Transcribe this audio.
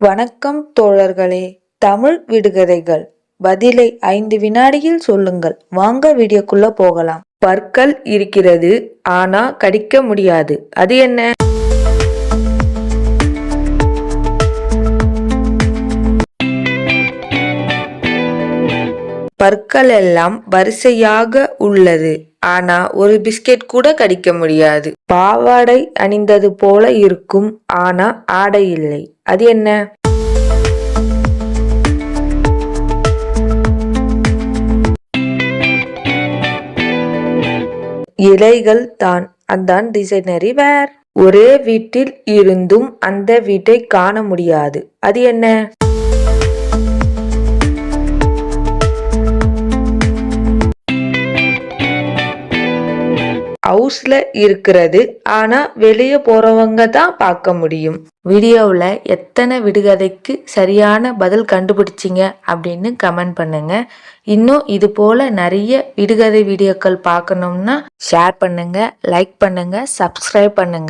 வணக்கம் தோழர்களே தமிழ் விடுகதைகள். பதிலை ஐந்து வினாடியில் சொல்லுங்கள். வாங்க வீடியோக்குள்ள போகலாம். பற்கள் இருக்கிறது ஆனா கடிக்க முடியாது. அது என்ன? பற்கள் எல்லாம் வரிசையாக உள்ளது. ஆனா ஒரு பிஸ்கெட் கூட கடிக்க முடியாது. பாவாடை அணிந்தது போல இருக்கும். ஆனா ஆடை இல்லை. அது என்ன? இலைகள் தான். அதான் டிசைனரி வேர். ஒரே வீட்டில் இருந்தும் அந்த வீட்டை காண முடியாது. அது என்ன? ஹவுஸ்ல இருக்கிறது. ஆனா வெளியே போறவங்க தான் பார்க்க முடியும். வீடியோவில் எத்தனை விடுகதைக்கு சரியான பதில் கண்டுபிடிச்சிங்க அப்படின்னு கமெண்ட் பண்ணுங்க. இன்னும் இது போல நிறைய விடுகதை வீடியோக்கள் பார்க்கணும்னா ஷேர் பண்ணுங்க லைக் பண்ணுங்க சப்ஸ்கிரைப் பண்ணுங்க.